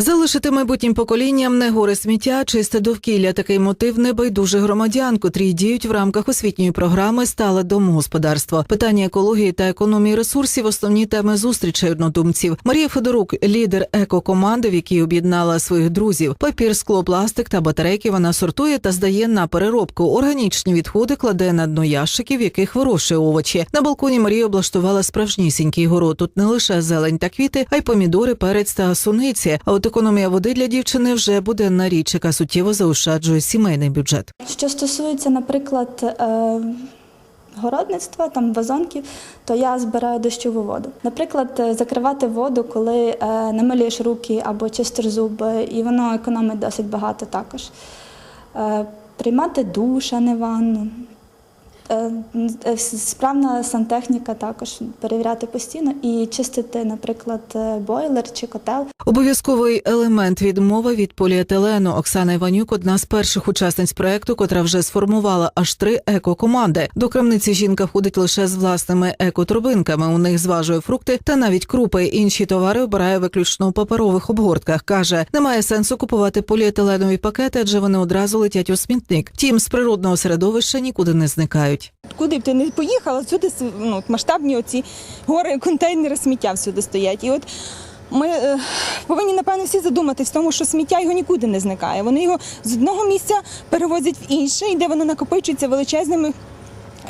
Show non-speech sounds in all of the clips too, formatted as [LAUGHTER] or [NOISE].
Залишити майбутнім поколінням не гори сміття, чисте довкілля. Такий мотив небайдужих громадян, котрі діють в рамках освітньої програми Стале домогосподарство. Питання екології та економії ресурсів основні теми зустрічей однодумців. Марія Федорук, лідер екокоманди, в якій об'єднала своїх друзів. Папір, скло, пластик та батарейки вона сортує та здає на переробку. Органічні відходи кладе на дно ящиків, яких вирощує овочі. На балконі Марія облаштувала справжнісінький город. Тут не лише зелень та квіти, а й помідори, перець та суниці. А от економія води для дівчини вже буденна річ, яка суттєво заощаджує сімейний бюджет. Що стосується, наприклад, е, городництва, там вазонків, то я збираю дощову воду. Наприклад, е, закривати воду, коли е, намилюєш руки або чистиш зуби, і воно економить досить багато також. Приймати душ, а не ванну. Е, е, Справна сантехніка також перевіряти постійно і чистити, наприклад, е, бойлер чи котел. Обов'язковий елемент відмови від поліетилену. Оксана Іванюк одна з перших учасниць проекту, котра вже сформувала аж три еко-команди. До крамниці жінка ходить лише з власними екотурбинками. У них зважує фрукти та навіть крупи. Інші товари обирає виключно у паперових обгортках. каже, немає сенсу купувати поліетиленові пакети, адже вони одразу летять у смітник. Втім, з природного середовища нікуди не зникають. Куди б ти не поїхала, всюди ну, масштабні оці гори контейнери сміття всюди стоять. І от ми е, повинні, напевно, всі задуматись в тому, що сміття його нікуди не зникає. Вони його з одного місця перевозять в інше, і де воно накопичується величезними.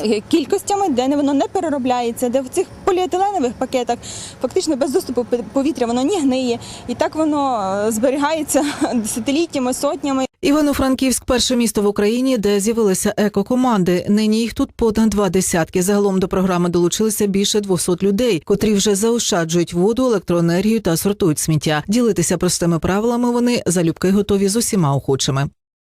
е, Кількостями, де воно не переробляється, де в цих поліетиленових пакетах фактично без доступу повітря воно не гниє, і так воно е, зберігається [LAUGHS] десятиліттями, сотнями. Івано-Франківськ перше місто в Україні, де з'явилися екокоманди. Нині їх тут понад два десятки. Загалом до програми долучилися більше 200 людей, котрі вже заощаджують воду, електроенергію та сортують сміття. Ділитися простими правилами вони залюбки готові з усіма охочими.